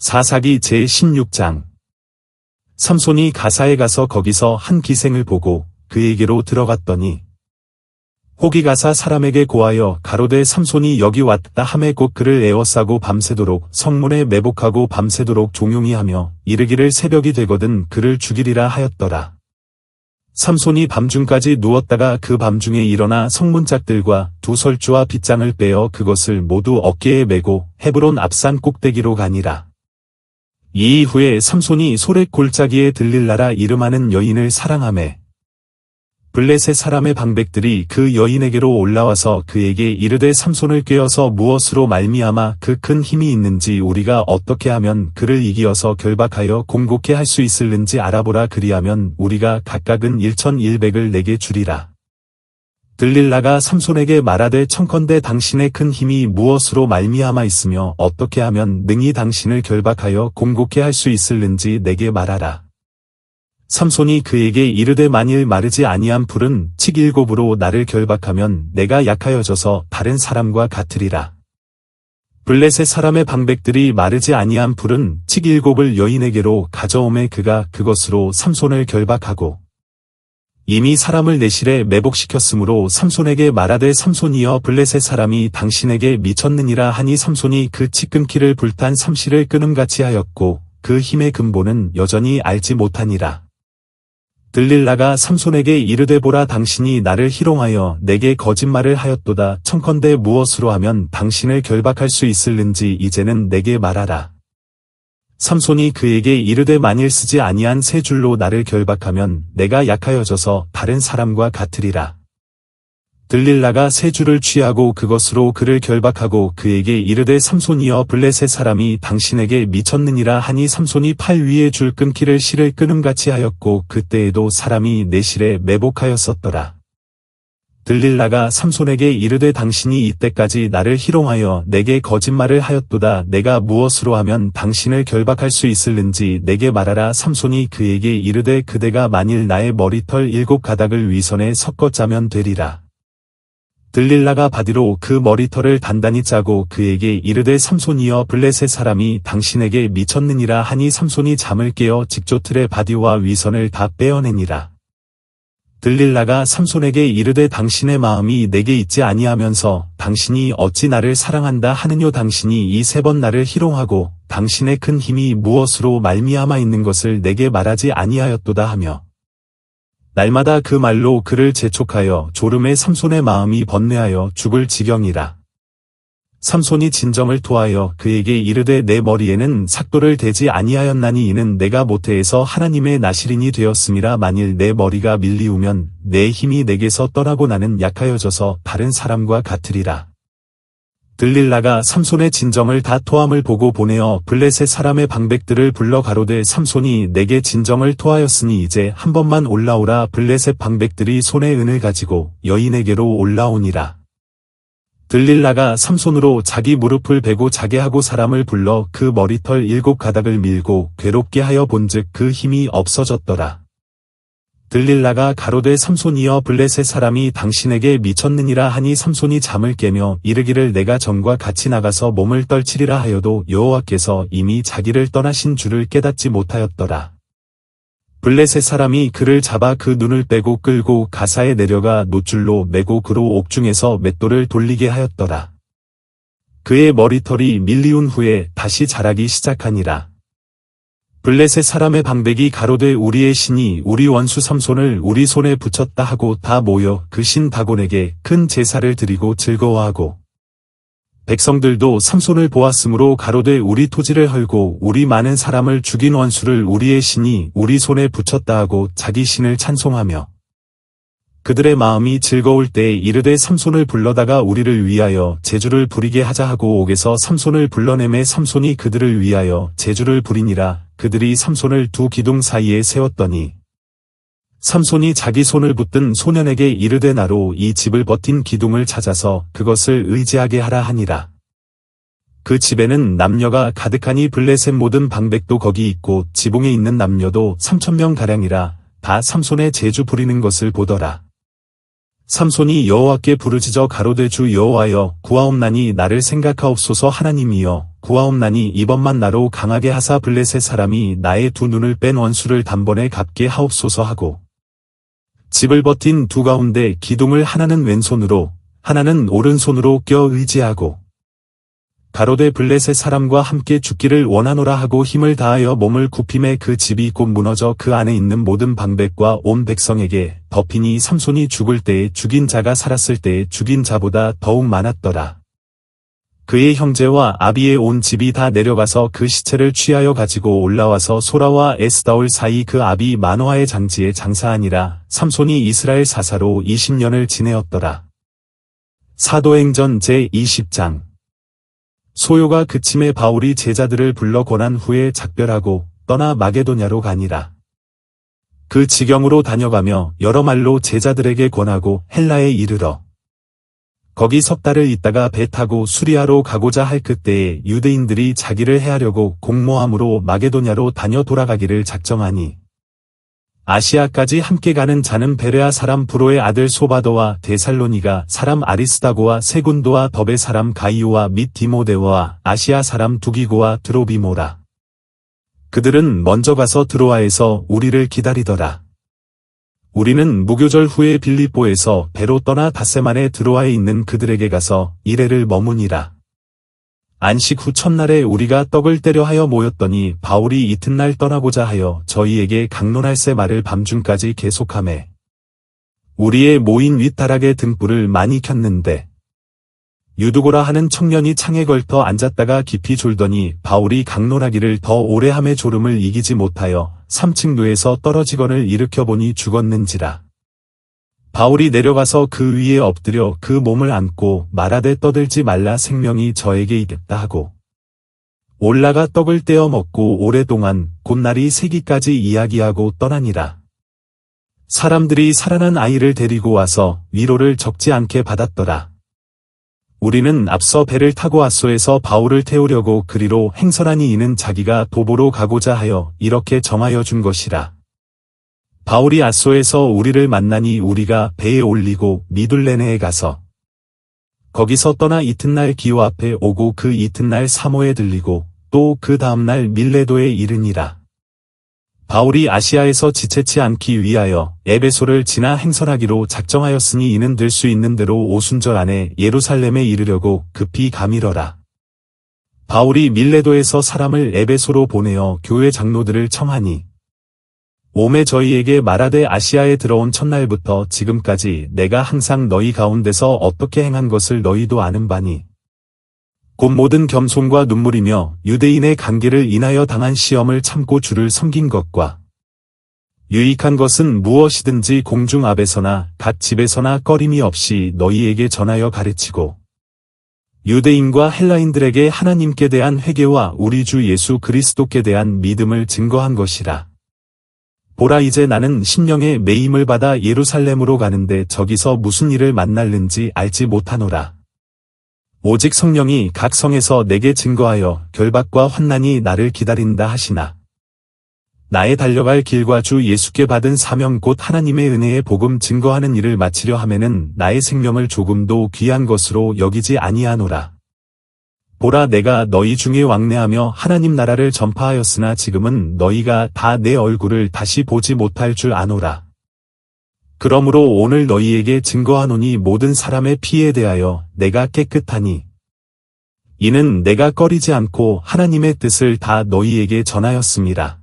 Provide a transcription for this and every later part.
사사기 제16장 삼손이 가사에 가서 거기서 한 기생을 보고 그에게로 들어갔더니 호기 가사 사람에게 고하여 가로되 삼손이 여기 왔다 함에 곧 그를 에워싸고 밤새도록 성문에 매복하고 밤새도록 종용이 하며 이르기를 새벽이 되거든 그를 죽이리라 하였더라. 삼손이 밤중까지 누웠다가 그 밤중에 일어나 성문짝들과 두 설주와 빗장을 빼어 그것을 모두 어깨에 메고 헤브론 앞산 꼭대기로 가니라. 이 이후에 삼손이 소렛 골짜기에 들릴라라 이름하는 여인을 사랑하매 블레셋 사람의 방백들이 그 여인에게로 올라와서 그에게 이르되 삼손을 꿰어서 무엇으로 말미암아 그 큰 힘이 있는지 우리가 어떻게 하면 그를 이기어서 결박하여 공곡해 할수 있을는지 알아보라 그리하면 우리가 각각은 1100을 내게 주리라. 들릴라가 삼손에게 말하되 청컨대 당신의 큰 힘이 무엇으로 말미암아 있으며 어떻게 하면 능히 당신을 결박하여 공곡해 할수 있을는지 내게 말하라. 삼손이 그에게 이르되 만일 마르지 아니한 불은 칙일곱으로 나를 결박하면 내가 약하여져서 다른 사람과 같으리라. 블레셋 사람의 방백들이 마르지 아니한 불은 칙일곱을 여인에게로 가져오매 그가 그것으로 삼손을 결박하고 이미 사람을 내실에 매복시켰으므로 삼손에게 말하되 삼손이여 블레셋 사람이 당신에게 미쳤느니라 하니 삼손이 그 칙금키를 불탄 삼시를 끊음같이 하였고 그 힘의 근본은 여전히 알지 못하니라. 들릴라가 삼손에게 이르되 보라 당신이 나를 희롱하여 내게 거짓말을 하였도다 청컨대 무엇으로 하면 당신을 결박할 수 있을는지 이제는 내게 말하라. 삼손이 그에게 이르되 만일 쓰지 아니한 세 줄로 나를 결박하면 내가 약하여져서 다른 사람과 같으리라. 들릴라가 세 줄을 취하고 그것으로 그를 결박하고 그에게 이르되 삼손이여 블레셋 사람이 당신에게 미쳤느니라 하니 삼손이 팔 위에 줄 끊기를 실을 끊음같이 하였고 그때에도 사람이 내 실에 매복하였었더라. 들릴라가 삼손에게 이르되 당신이 이때까지 나를 희롱하여 내게 거짓말을 하였도다 내가 무엇으로 하면 당신을 결박할 수 있을는지 내게 말하라 삼손이 그에게 이르되 그대가 만일 나의 머리털 일곱 가닥을 위선에 섞어 짜면 되리라. 들릴라가 바디로 그 머리털을 단단히 짜고 그에게 이르되 삼손이여 블레셋 사람이 당신에게 미쳤느니라 하니 삼손이 잠을 깨어 직조틀의 바디와 위선을 다 빼어내니라. 들릴라가 삼손에게 이르되 당신의 마음이 내게 있지 아니하면서 당신이 어찌 나를 사랑한다 하느뇨 당신이 이 세 번 나를 희롱하고 당신의 큰 힘이 무엇으로 말미암아 있는 것을 내게 말하지 아니하였도다 하며 날마다 그 말로 그를 재촉하여 졸음에 삼손의 마음이 번뇌하여 죽을 지경이라. 삼손이 진정을 토하여 그에게 이르되 내 머리에는 삭도를 대지 아니하였나니 이는 내가 모태에서 하나님의 나시린이 되었음이라 만일 내 머리가 밀리우면 내 힘이 내게서 떠나고 나는 약하여져서 다른 사람과 같으리라. 들릴라가 삼손의 진정을 다 토함을 보고 보내어 블레셋 사람의 방백들을 불러 가로되 삼손이 내게 진정을 토하였으니 이제 한 번만 올라오라 블레셋 방백들이 손에 은을 가지고 여인에게로 올라오니라. 들릴라가 삼손으로 자기 무릎을 베고 자게 하고 사람을 불러 그 머리털 일곱 가닥을 밀고 괴롭게 하여 본즉 그 힘이 없어졌더라. 들릴라가 가로되 삼손이여 블레셋 사람이 당신에게 미쳤느니라 하니 삼손이 잠을 깨며 이르기를 내가 전과 같이 나가서 몸을 떨치리라 하여도 여호와께서 이미 자기를 떠나신 줄을 깨닫지 못하였더라. 블레셋 사람이 그를 잡아 그 눈을 빼고 끌고 가사에 내려가 노줄로 매고 그로 옥중에서 맷돌을 돌리게 하였더라. 그의 머리털이 밀리운 후에 다시 자라기 시작하니라. 블레셋 사람의 방백이 가로되 우리의 신이 우리 원수 삼손을 우리 손에 붙였다 하고 다 모여 그 신 다곤에게 큰 제사를 드리고 즐거워하고 백성들도 삼손을 보았으므로 가로되 우리 토지를 헐고 우리 많은 사람을 죽인 원수를 우리의 신이 우리 손에 붙였다 하고 자기 신을 찬송하며 그들의 마음이 즐거울 때에 이르되 삼손을 불러다가 우리를 위하여 제주를 부리게 하자 하고 옥에서 삼손을 불러내매 삼손이 그들을 위하여 제주를 부리니라. 그들이 삼손을 두 기둥 사이에 세웠더니 삼손이 자기 손을 붙든 소년에게 이르되 나로 이 집을 버틴 기둥을 찾아서 그것을 의지하게 하라 하니라. 그 집에는 남녀가 가득하니 블레셋 모든 방백도 거기 있고 지붕에 있는 남녀도 삼천명 가량이라 다 삼손의 제주 부리는 것을 보더라. 삼손이 여호와께 부르짖어 가로되 주 여호와여 구하옵나니 나를 생각하옵소서 하나님이여 구하옵나니 이번만 나로 강하게 하사 블레셋 사람이 나의 두 눈을 뺀 원수를 단번에 갚게 하옵소서 하고 집을 버틴 두 가운데 기둥을 하나는 왼손으로 하나는 오른손으로 껴 의지하고 가로대 블레셋 사람과 함께 죽기를 원하노라 하고 힘을 다하여 몸을 굽힘에 그 집이 곧 무너져 그 안에 있는 모든 방백과 온 백성에게 덮이니 삼손이 죽을 때에 죽인 자가 살았을 때에 죽인 자보다 더욱 많았더라. 그의 형제와 아비의 온 집이 다 내려가서 그 시체를 취하여 가지고 올라와서 소라와 에스다올 사이 그 아비 마노아의 장지에 장사하니라 삼손이 이스라엘 사사로 20년을 지내었더라. 사도행전 제20장 소요가 그침에 바울이 제자들을 불러 권한 후에 작별하고 떠나 마게도냐로 가니라. 그 지경으로 다녀가며 여러 말로 제자들에게 권하고 헬라에 이르러 거기 석 달을 있다가 배 타고 수리아로 가고자 할 그때에 유대인들이 자기를 해하려고 공모함으로 마게도냐로 다녀 돌아가기를 작정하니 아시아까지 함께 가는 자는 베레아 사람 브로의 아들 소바도와 데살로니가 사람 아리스다고와 세군도와 더베 사람 가이오와 및 디모데와 아시아 사람 두기고와 드로비모라. 그들은 먼저 가서 드로아에서 우리를 기다리더라. 우리는 무교절 후에 빌립보에서 배로 떠나 닷새만에 드로아에 있는 그들에게 가서 이래를 머무니라. 안식 후 첫날에 우리가 떡을 때려 하여 모였더니 바울이 이튿날 떠나고자 하여 저희에게 강론할세 말을 밤중까지 계속하매 우리의 모인 윗다락에 등불을 많이 켰는데 유두고라 하는 청년이 창에 걸터 앉았다가 깊이 졸더니 바울이 강론하기를 더 오래 함의 졸음을 이기지 못하여 3층 뇌에서 떨어지건을 일으켜 보니 죽었는지라. 바울이 내려가서 그 위에 엎드려 그 몸을 안고 말하되 떠들지 말라 생명이 저에게 이겼다 하고 올라가 떡을 떼어 먹고 오랫동안 곧날이 세기까지 이야기하고 떠나니라. 사람들이 살아난 아이를 데리고 와서 위로를 적지 않게 받았더라. 우리는 앞서 배를 타고 아소에서 바울을 태우려고 그리로 행선하니 이는 자기가 도보로 가고자 하여 이렇게 정하여 준 것이라. 바울이 아소에서 우리를 만나니 우리가 배에 올리고 미둘레네에 가서 거기서 떠나 이튿날 기호 앞에 오고 그 이튿날 사모에 들리고 또 그 다음날 밀레도에 이르니라. 바울이 아시아에서 지체치 않기 위하여 에베소를 지나 행선하기로 작정하였으니 이는 될 수 있는 대로 오순절 안에 예루살렘에 이르려고 급히 가밀어라. 바울이 밀레도에서 사람을 에베소로 보내어 교회 장로들을 청하니 오매 저희에게 말하되 아시아에 들어온 첫날부터 지금까지 내가 항상 너희 가운데서 어떻게 행한 것을 너희도 아는 바니. 곧 모든 겸손과 눈물이며 유대인의 관계를 인하여 당한 시험을 참고 주를 섬긴 것과 유익한 것은 무엇이든지 공중 앞에서나 각 집에서나 꺼림이 없이 너희에게 전하여 가르치고 유대인과 헬라인들에게 하나님께 대한 회개와 우리 주 예수 그리스도께 대한 믿음을 증거한 것이라. 보라 이제 나는 신령의 매임을 받아 예루살렘으로 가는데 저기서 무슨 일을 만날는지 알지 못하노라. 오직 성령이 각 성에서 내게 증거하여 결박과 환난이 나를 기다린다 하시나. 나의 달려갈 길과 주 예수께 받은 사명 곧 하나님의 은혜의 복음 증거하는 일을 마치려 하면은 나의 생명을 조금도 귀한 것으로 여기지 아니하노라. 보라 내가 너희 중에 왕래하며 하나님 나라를 전파하였으나 지금은 너희가 다 내 얼굴을 다시 보지 못할 줄 아노라. 그러므로 오늘 너희에게 증거하노니 모든 사람의 피에 대하여 내가 깨끗하니 이는 내가 꺼리지 않고 하나님의 뜻을 다 너희에게 전하였습니다.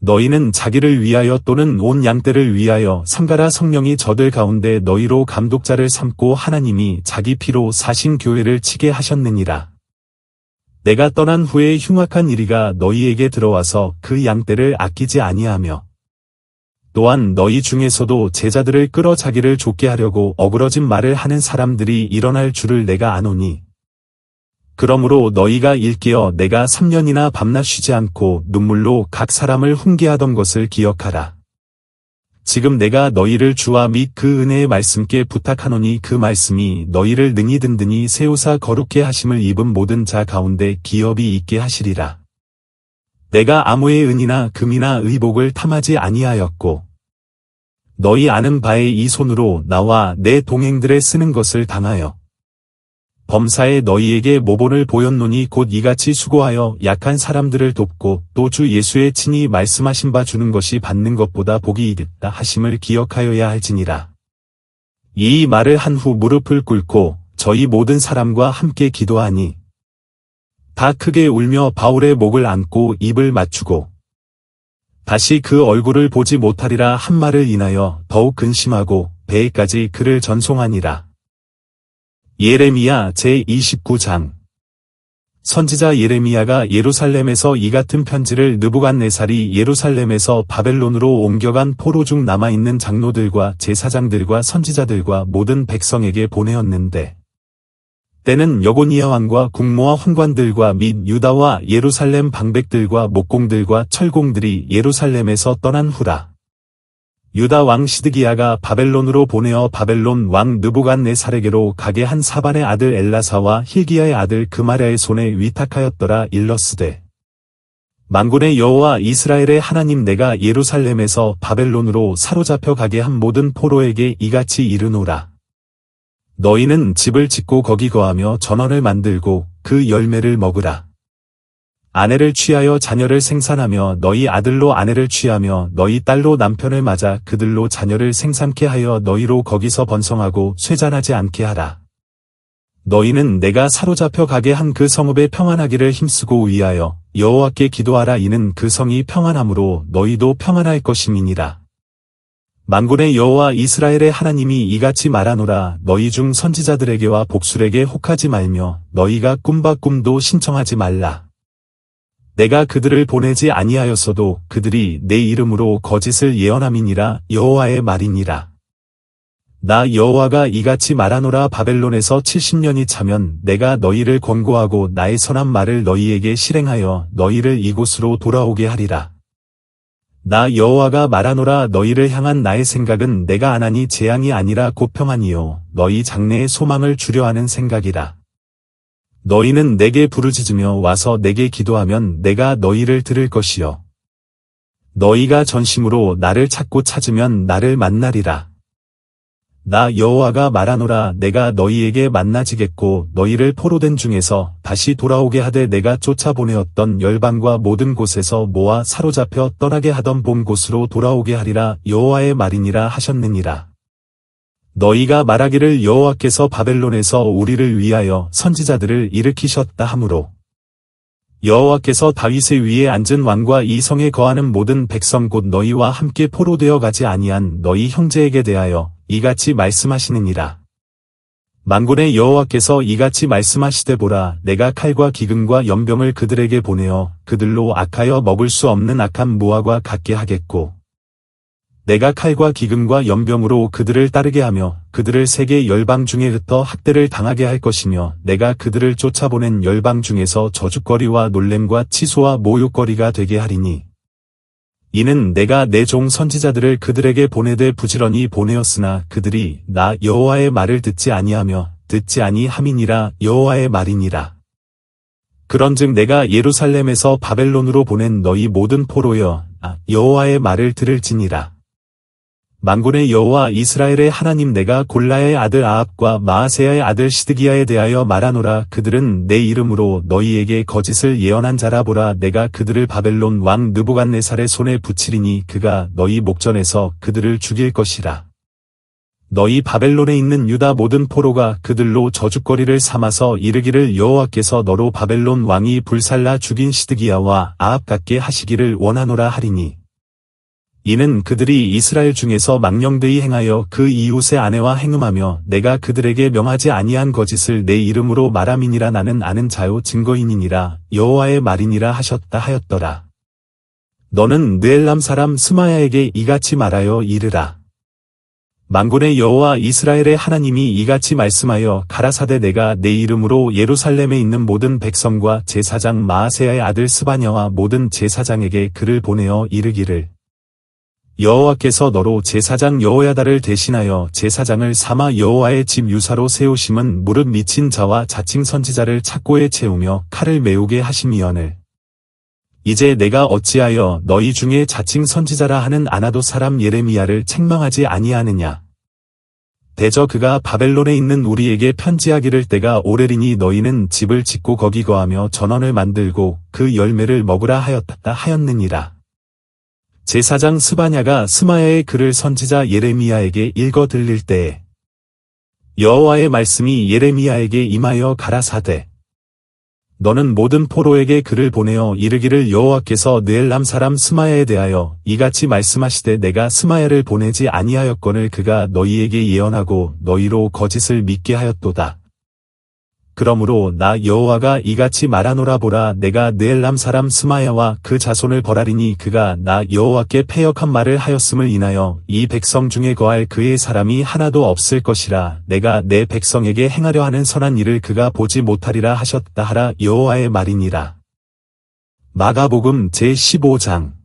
너희는 자기를 위하여 또는 온 양떼를 위하여 삼가라 성령이 저들 가운데 너희로 감독자를 삼고 하나님이 자기 피로 사신 교회를 치게 하셨느니라. 내가 떠난 후에 흉악한 이리가 너희에게 들어와서 그 양떼를 아끼지 아니하며 또한 너희 중에서도 제자들을 끌어 자기를 좁게 하려고 어그러진 말을 하는 사람들이 일어날 줄을 내가 아노니 그러므로 너희가 일깨어 내가 3년이나 밤낮 쉬지 않고 눈물로 각 사람을 훈계하던 것을 기억하라. 지금 내가 너희를 주와 및 그 은혜의 말씀께 부탁하노니 그 말씀이 너희를 능히 든든히 세우사 거룩게 하심을 입은 모든 자 가운데 기업이 있게 하시리라. 내가 아무의 은이나 금이나 의복을 탐하지 아니하였고 너희 아는 바에 이 손으로 나와 내 동행들의 쓰는 것을 당하여 범사에 너희에게 모본을 보였노니 곧 이같이 수고하여 약한 사람들을 돕고 또 주 예수의 친히 말씀하신 바 주는 것이 받는 것보다 복이 있다 하심을 기억하여야 할지니라. 이 말을 한 후 무릎을 꿇고 저희 모든 사람과 함께 기도하니 다 크게 울며 바울의 목을 안고 입을 맞추고 다시 그 얼굴을 보지 못하리라 한 말을 인하여 더욱 근심하고 배에까지 그를 전송하니라. 예레미야 제29장 선지자 예레미야가 예루살렘에서 이 같은 편지를 느부갓네살이 예루살렘에서 바벨론으로 옮겨간 포로 중 남아있는 장로들과 제사장들과 선지자들과 모든 백성에게 보내었는데 때는 여고니아 왕과 국모와 훈관들과 및 유다와 예루살렘 방백들과 목공들과 철공들이 예루살렘에서 떠난 후라. 유다 왕 시드기야가 바벨론으로 보내어 바벨론 왕 느부갓네살에게로 가게 한 사반의 아들 엘라사와 힐기야의 아들 그마랴의 손에 위탁하였더라 일러스되 만군의 여호와 이스라엘의 하나님 내가 예루살렘에서 바벨론으로 사로잡혀 가게 한 모든 포로에게 이같이 이르노라 너희는 집을 짓고 거기 거하며 전원을 만들고 그 열매를 먹으라 아내를 취하여 자녀를 생산하며 너희 아들로 아내를 취하며 너희 딸로 남편을 맞아 그들로 자녀를 생산케 하여 너희로 거기서 번성하고 쇠잔하지 않게 하라. 너희는 내가 사로잡혀 가게 한 그 성읍에 평안하기를 힘쓰고 위하여 여호와께 기도하라 이는 그 성이 평안함으로 너희도 평안할 것임이니라. 만군의 여호와 이스라엘의 하나님이 이같이 말하노라 너희 중 선지자들에게와 복술에게 혹하지 말며 너희가 꿈바 꿈도 신청하지 말라. 내가 그들을 보내지 아니하였어도 그들이 내 이름으로 거짓을 예언함이니라 여호와의 말이니라. 나 여호와가 이같이 말하노라 바벨론에서 70년이 차면 내가 너희를 권고하고 나의 선한 말을 너희에게 실행하여 너희를 이곳으로 돌아오게 하리라. 나 여호와가 말하노라 너희를 향한 나의 생각은 내가 안하니 재앙이 아니라 고평하니요 너희 장래의 소망을 주려 하는 생각이라. 너희는 내게 부르짖으며 와서 내게 기도하면 내가 너희를 들을 것이요. 너희가 전심으로 나를 찾고 찾으면 나를 만나리라. 나 여호와가 말하노라 내가 너희에게 만나지겠고 너희를 포로된 중에서 다시 돌아오게 하되 내가 쫓아보내었던 열방과 모든 곳에서 모아 사로잡혀 떠나게 하던 본 곳으로 돌아오게 하리라 여호와의 말이니라 하셨느니라. 너희가 말하기를 여호와께서 바벨론에서 우리를 위하여 선지자들을 일으키셨다 하므로 여호와께서 다윗의 위에 앉은 왕과 이 성에 거하는 모든 백성 곧 너희와 함께 포로되어 가지 아니한 너희 형제에게 대하여 이같이 말씀하시느니라. 만군의 여호와께서 이같이 말씀하시되 보라 내가 칼과 기근과 연병을 그들에게 보내어 그들로 악하여 먹을 수 없는 악한 무화과 같게 하겠고 내가 칼과 기근과 연병으로 그들을 따르게 하며 그들을 세계 열방 중에 흩어 학대를 당하게 할 것이며 내가 그들을 쫓아보낸 열방 중에서 저주거리와 놀램과 치소와 모욕거리가 되게 하리니 이는 내가 내 종 선지자들을 그들에게 보내되 부지런히 보내었으나 그들이 나 여호와의 말을 듣지 아니하며 듣지 아니함이니라 여호와의 말이니라. 그런즉 내가 예루살렘에서 바벨론으로 보낸 너희 모든 포로여 아, 여호와의 말을 들을지니라. 만군의 여호와 이스라엘의 하나님 내가 골라의 아들 아합과 마아세야의 아들 시드기야에 대하여 말하노라. 그들은 내 이름으로 너희에게 거짓을 예언한 자라 보라. 내가 그들을 바벨론 왕 느부갓네살의 손에 붙이리니 그가 너희 목전에서 그들을 죽일 것이라. 너희 바벨론에 있는 유다 모든 포로가 그들로 저주거리를 삼아서 이르기를 여호와께서 너로 바벨론 왕이 불살라 죽인 시드기야와 아합 같게 하시기를 원하노라 하리니 이는 그들이 이스라엘 중에서 망령되이 행하여 그 이웃의 아내와 행음하며 내가 그들에게 명하지 아니한 거짓을 내 이름으로 말함이니라 나는 아는 자요 증거인이니라 여호와의 말이니라 하셨다 하였더라. 너는 느엘람 사람 스마야에게 이같이 말하여 이르라. 만군의 여호와 이스라엘의 하나님이 이같이 말씀하여 가라사대 내가 내 이름으로 예루살렘에 있는 모든 백성과 제사장 마아세야의 아들 스바냐와 모든 제사장에게 그를 보내어 이르기를 여호와께서 너로 제사장 여호야다를 대신하여 제사장을 삼아 여호와의 집 유사로 세우심은 무릎 미친 자와 자칭 선지자를 착고에 채우며 칼을 메우게 하심이언을. 이제 내가 어찌하여 너희 중에 자칭 선지자라 하는 아나도 사람 예레미야를 책망하지 아니하느냐. 대저 그가 바벨론에 있는 우리에게 편지하기를 때가 오래리니 너희는 집을 짓고 거기 거하며 전원을 만들고 그 열매를 먹으라 하였다 하였느니라. 제사장 스바냐가 스마야의 글을 선지자 예레미야에게 읽어 들릴 때에 여호와의 말씀이 예레미야에게 임하여 가라사대 너는 모든 포로에게 글을 보내어 이르기를 여호와께서 느엘람 사람 스마야에 대하여 이같이 말씀하시되 내가 스마야를 보내지 아니하였거늘 그가 너희에게 예언하고 너희로 거짓을 믿게 하였도다. 그러므로 나 여호와가 이같이 말하노라 보라 내가 느엘람 사람 스마야와 그 자손을 벌하리니 그가 나 여호와께 패역한 말을 하였음을 인하여 이 백성 중에 거할 그의 사람이 하나도 없을 것이라 내가 내 백성에게 행하려 하는 선한 일을 그가 보지 못하리라 하셨다 하라 여호와의 말이니라. 마가복음 제15장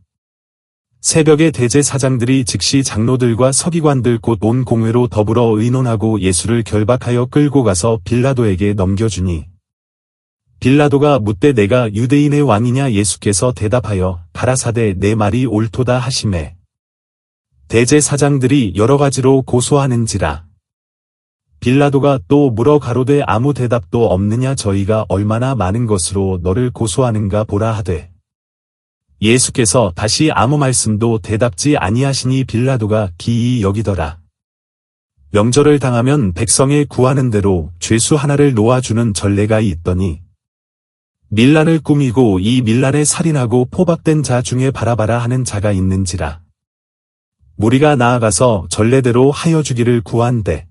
새벽에 대제 사장들이 즉시 장로들과 서기관들 곧 온 공회로 더불어 의논하고 예수를 결박하여 끌고 가서 빌라도에게 넘겨주니 빌라도가 묻되 내가 유대인의 왕이냐 예수께서 대답하여 가라사대 내 말이 옳도다 하심에 대제 사장들이 여러 가지로 고소하는지라. 빌라도가 또 물어 가로되 아무 대답도 없느냐? 저희가 얼마나 많은 것으로 너를 고소하는가 보라 하되 예수께서 다시 아무 말씀도 대답지 아니하시니 빌라도가 기이 여기더라. 명절을 당하면 백성에 구하는 대로 죄수 하나를 놓아주는 전례가 있더니 밀란을 꾸미고 이 밀란에 살인하고 포박된 자 중에 바라바라 하는 자가 있는지라. 무리가 나아가서 전례대로 하여 주기를 구한대.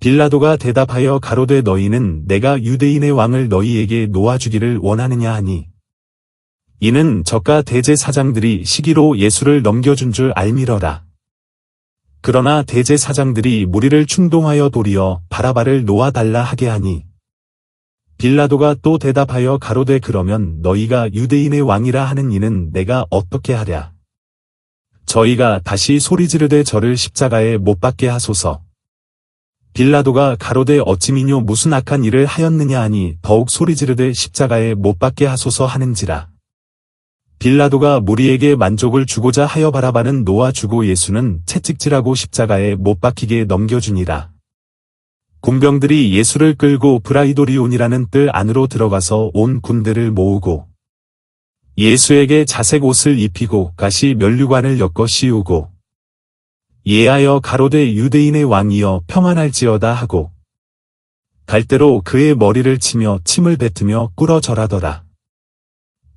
빌라도가 대답하여 가로되 너희는 내가 유대인의 왕을 너희에게 놓아주기를 원하느냐 하니 이는 저가 대제사장들이 시기로 예수를 넘겨준 줄 알미러라. 그러나 대제사장들이 무리를 충동하여 도리어 바라바를 놓아달라 하게 하니 빌라도가 또 대답하여 가로되 그러면 너희가 유대인의 왕이라 하는 이는 내가 어떻게 하랴. 저희가 다시 소리 지르되 저를 십자가에 못 박게 하소서. 빌라도가 가로되 어찌미뇨 무슨 악한 일을 하였느냐 하니 더욱 소리 지르되 십자가에 못 박게 하소서 하는지라. 빌라도가 무리에게 만족을 주고자 하여 바라바는 놓아주고 예수는 채찍질하고 십자가에 못 박히게 넘겨주니라. 군병들이 예수를 끌고 브라이도리온이라는 뜰 안으로 들어가서 온 군대를 모으고 예수에게 자색 옷을 입히고 가시 면류관을 엮어 씌우고 예하여 가로되 유대인의 왕이여 평안할지어다 하고 갈대로 그의 머리를 치며 침을 뱉으며 꿇어 절하더라.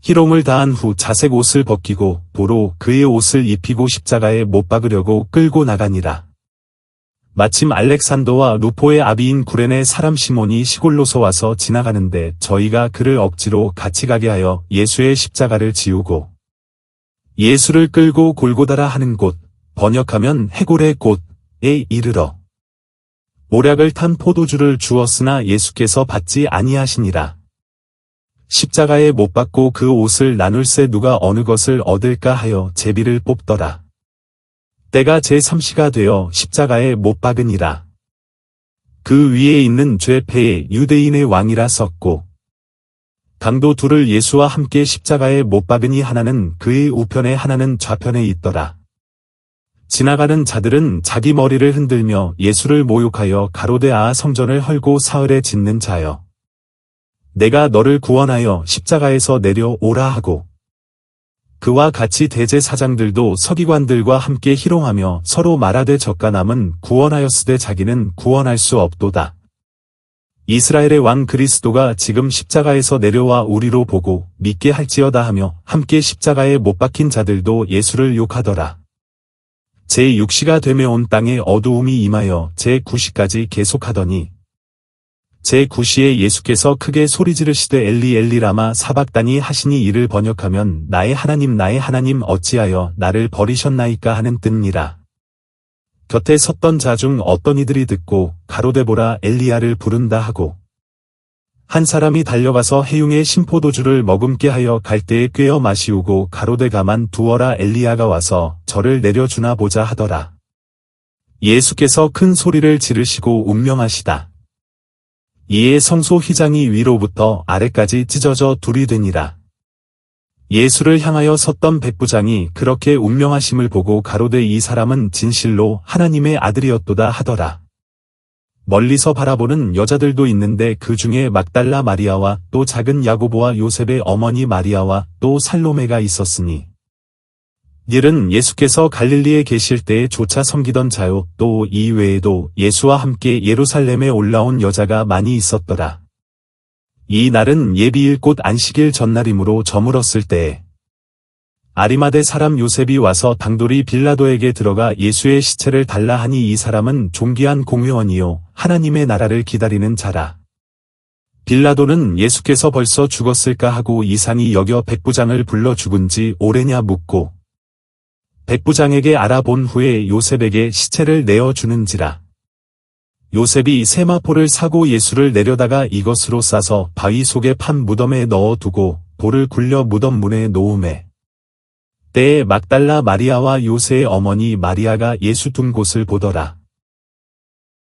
희롱을 다한 후 자색 옷을 벗기고 도로 그의 옷을 입히고 십자가에 못 박으려고 끌고 나가니라. 마침 알렉산더와 루포의 아비인 구렌의 사람 시몬이 시골로서 와서 지나가는데 저희가 그를 억지로 같이 가게 하여 예수의 십자가를 지우고 예수를 끌고 골고다라 하는 곳, 번역하면 해골의 곳에 이르러 모략을 탄 포도주를 주었으나 예수께서 받지 아니하시니라. 십자가에 못 박고 그 옷을 나눌새 누가 어느 것을 얻을까 하여 제비를 뽑더라. 때가 제3시가 되어 십자가에 못 박으니라. 그 위에 있는 죄패에 유대인의 왕이라 썼고 강도 둘을 예수와 함께 십자가에 못 박으니 하나는 그의 우편에 하나는 좌편에 있더라. 지나가는 자들은 자기 머리를 흔들며 예수를 모욕하여 가로대 아 성전을 헐고 사흘에 짓는 자여. 내가 너를 구원하여 십자가에서 내려오라 하고 그와 같이 대제사장들도 서기관들과 함께 희롱하며 서로 말하되 저가 남은 구원하였으되 자기는 구원할 수 없도다. 이스라엘의 왕 그리스도가 지금 십자가에서 내려와 우리로 보고 믿게 할지어다 하며 함께 십자가에 못 박힌 자들도 예수를 욕하더라. 제6시가 되매 온 땅에 어두움이 임하여 제9시까지 계속하더니 제9시에 예수께서 크게 소리 지르시되 엘리 엘리 라마 사박다니 하시니 이를 번역하면 나의 하나님 나의 하나님 어찌하여 나를 버리셨나이까 하는 뜻니라. 곁에 섰던 자 중 어떤 이들이 듣고 가로되 보라 엘리야를 부른다 하고 한 사람이 달려가서 해융의 심포도주를 머금게 하여 갈대에 꿰어 마시우고 가로되 가만 두어라 엘리야가 와서 저를 내려주나 보자 하더라. 예수께서 큰 소리를 지르시고 운명하시다. 이에 성소 휘장이 위로부터 아래까지 찢어져 둘이 되니라. 예수를 향하여 섰던 백부장이 그렇게 운명하심을 보고 가로되 이 사람은 진실로 하나님의 아들이었도다 하더라. 멀리서 바라보는 여자들도 있는데 그 중에 막달라 마리아와 또 작은 야고보와 요셉의 어머니 마리아와 또 살로메가 있었으니 이는 예수께서 갈릴리에 계실 때에 조차 섬기던 자요 또 이 외에도 예수와 함께 예루살렘에 올라온 여자가 많이 있었더라. 이 날은 예비일 곧 안식일 전날이므로 저물었을 때에 아리마대 사람 요셉이 와서 당돌이 빌라도에게 들어가 예수의 시체를 달라 하니 이 사람은 존귀한 공회원이요 하나님의 나라를 기다리는 자라. 빌라도는 예수께서 벌써 죽었을까 하고 이상히 여겨 백부장을 불러 죽은 지 오래냐 묻고 백부장에게 알아본 후에 요셉에게 시체를 내어주는지라. 요셉이 세마포를 사고 예수를 내려다가 이것으로 싸서 바위 속에 판 무덤에 넣어두고 돌을 굴려 무덤 문에 놓음에 때에 막달라 마리아와 요새의 어머니 마리아가 예수 둔 곳을 보더라.